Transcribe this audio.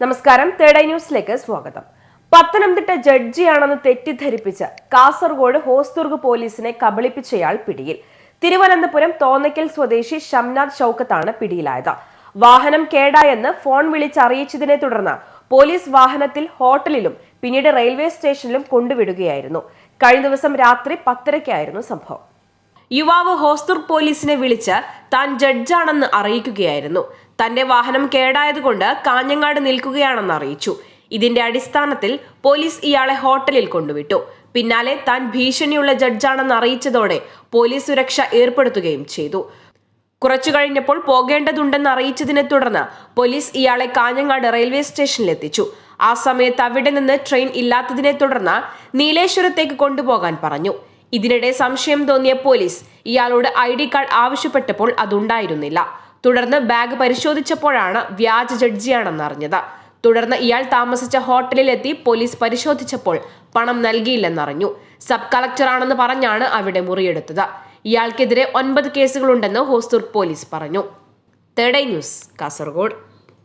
നമസ്കാരം. Third eye ന്യൂസിലേക്ക് സ്വാഗതം. പത്തനംതിട്ട ജഡ്ജിയാണെന്ന് തെറ്റിദ്ധരിപ്പിച്ച് കാസർഗോഡ് ഹോസ്ദുർഗ് പോലീസിനെ കബളിപ്പിച്ചയാൾ പിടിയിൽ. തിരുവനന്തപുരം തോന്നയ്ക്കൽ സ്വദേശി ഷംനാഥ് ഷൌക്കത്താണ് പിടിയിലായത്. വാഹനം കേടായെന്ന് ഫോൺ വിളിച്ചറിയിച്ചതിനെ തുടർന്ന് പോലീസ് വാഹനത്തിൽ ഹോട്ടലിലും പിന്നീട് റെയിൽവേ സ്റ്റേഷനിലും കൊണ്ടുവിടുകയായിരുന്നു. കഴിഞ്ഞ ദിവസം രാത്രി പത്തരയ്ക്കായിരുന്നു സംഭവം. യുവാവ് ഹോസ്ദുർ പോലീസിനെ വിളിച്ച് താൻ ജഡ്ജാണെന്ന് അറിയിക്കുകയായിരുന്നു. തന്റെ വാഹനം കേടായതുകൊണ്ട് കാഞ്ഞങ്ങാട് നിൽക്കുകയാണെന്ന് അറിയിച്ചു. ഇതിന്റെ അടിസ്ഥാനത്തിൽ പോലീസ് ഇയാളെ ഹോട്ടലിൽ കൊണ്ടുവിട്ടു. പിന്നാലെ താൻ ഭീഷണിയുള്ള ജഡ്ജാണെന്ന് അറിയിച്ചതോടെ പോലീസ് സുരക്ഷ ഏർപ്പെടുത്തുകയും ചെയ്തു. കുറച്ചു കഴിഞ്ഞപ്പോൾ പോകേണ്ടതുണ്ടെന്ന് അറിയിച്ചതിനെ തുടർന്ന് പോലീസ് ഇയാളെ കാഞ്ഞങ്ങാട് റെയിൽവേ സ്റ്റേഷനിലെത്തിച്ചു ആ സമയത്ത് അവിടെ നിന്ന് ട്രെയിൻ ഇല്ലാത്തതിനെ തുടർന്ന് നീലേശ്വരത്തേക്ക് കൊണ്ടുപോകാൻ പറഞ്ഞു. ഇതിനിടെ സംശയം തോന്നിയ പോലീസ് ഇയാളോട് ഐ കാർഡ് ആവശ്യപ്പെട്ടപ്പോൾ അതുണ്ടായിരുന്നില്ല. തുടർന്ന് ബാഗ് പരിശോധിച്ചപ്പോഴാണ് വ്യാജ ജഡ്ജിയാണെന്ന് അറിഞ്ഞത്. തുടർന്ന് ഇയാൾ താമസിച്ച ഹോട്ടലിലെത്തി പോലീസ് പരിശോധിച്ചപ്പോൾ പണം നൽകിയില്ലെന്നറിഞ്ഞു. സബ് കളക്ടറാണെന്ന് പറഞ്ഞാണ് അവിടെ മുറിയെടുത്തത്. ഇയാൾക്കെതിരെ ഒൻപത് കേസുകളുണ്ടെന്ന് ഹോസ്ദുർഗ് പോലീസ് പറഞ്ഞു. Third news Kasaragod.